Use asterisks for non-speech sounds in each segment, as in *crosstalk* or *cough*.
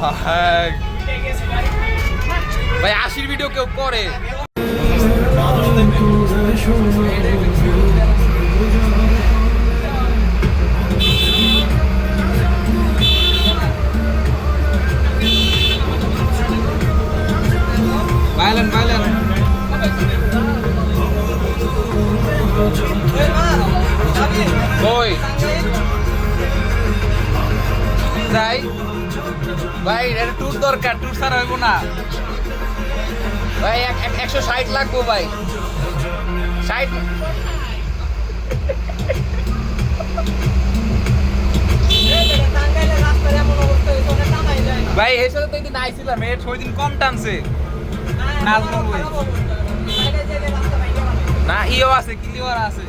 ভাই ভাই আশির ভিডিও কেউ করে। বাইলেন বাইলেন যাই ভাই এটা ট্যুর দরকার ট্যুর ছাড়া হইব না। ভাই, এক- এক- একশো ষাট লাগবো ভাই। ষাট? ভাই এর সাথে তো একদিন আইছিলাম এর ছয় দিন কম টানছে। না ইও আছে ক্লিয়ার আছে।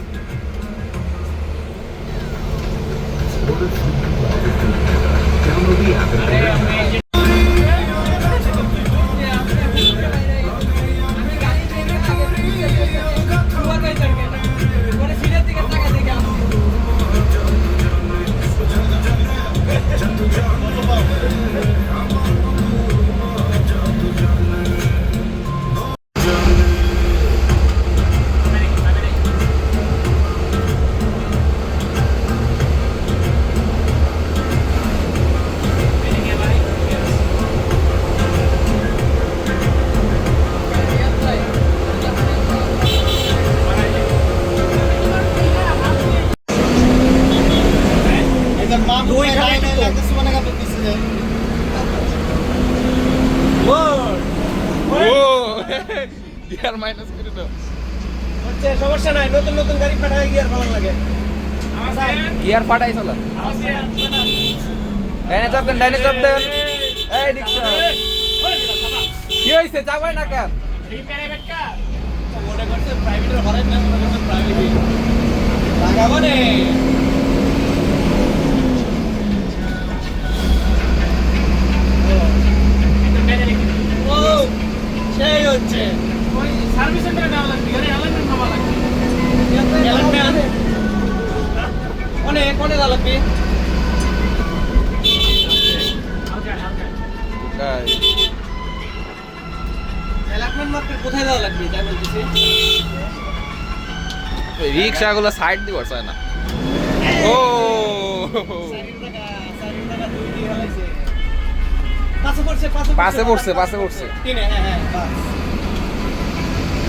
movie. গিয়ার মাইনাস *laughs* করে দাও। সমস্যা নাই নতুন নতুন গাড়ি পাঠায় গিয়ে আর ভালো লাগে। গিয়ার ফাটাই চলো। ডাইনে চাপ দেন ডাইনে চাপ দেন। এই রিক্সা কি হইছে? চাপাই না কেন? মনে করছে প্রাইভেটের হরেন না মনে করছে প্রাইভেট লাগাবো রে অনেক অনেক লাগবে অ্যালাটমেন্ট মার্কেট কোথায় দেওয়া লাগবে তাই বলতেছি রিক্সা গুলো সাইড দিব চায় না। ও। পাশে পড়ছে পাশে পাশে পড়ছে পাশে পড়ছে। তিনে হ্যাঁ হ্যাঁ বাস এই জায়গায় আমি দাঁড়িয়ে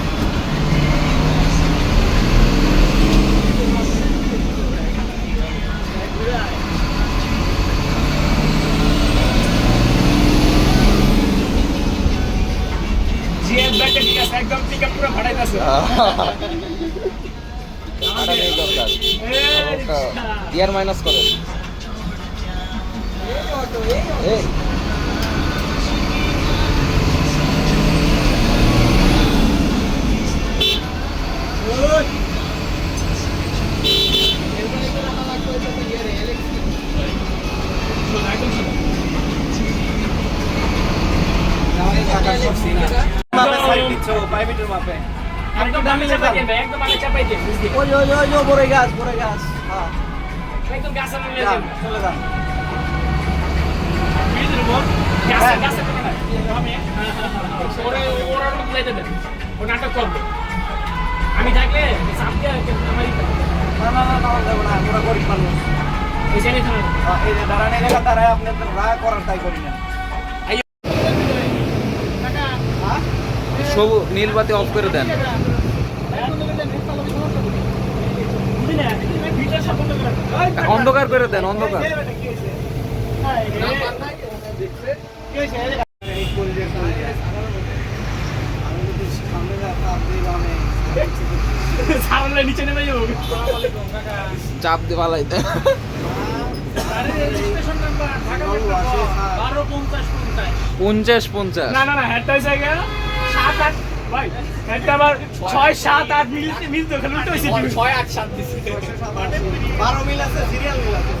আটা নেই দরকার গিয়ার মাইনাস করেন এই Mapa, side pitch, 5 meter mapa. একদম দামি চাপাই দেন ভাই একদম আগে চাপাই দেন বুঝলি ওই ওই ওই ওই বড় গাছ বড় গাছ হ্যাঁ। একদম গাছে নিয়ে যান, যান চলে যান বুঝলি বল গাছে গাছে করে না আমি ওরে ওরা বুঝাইতে দেন ও নাটক করবে। আমি থাকলে চাপ দিয়ে আমার না না না না যাব না আমরা গরিব মানুষ। ওই জানি থানা হ্যাঁ, এই যে এলাকা দাঁড়ায় আপনাদের রাগ করার তাই করি না। সবু নীল বাতি অফ করে দেন। অন্ধকার করে দেন অন্ধকার। চাপ দিয়ে পালাই পঞ্চাশ পঞ্চাশ। না না না গিয়া সাত আট ভাই হেডটা আবার ছয় সাত আট মিলতে মিলতে ওখানে উল্টো হয়েছে বারো মিল আছে সিরিয়াল মিল আছে।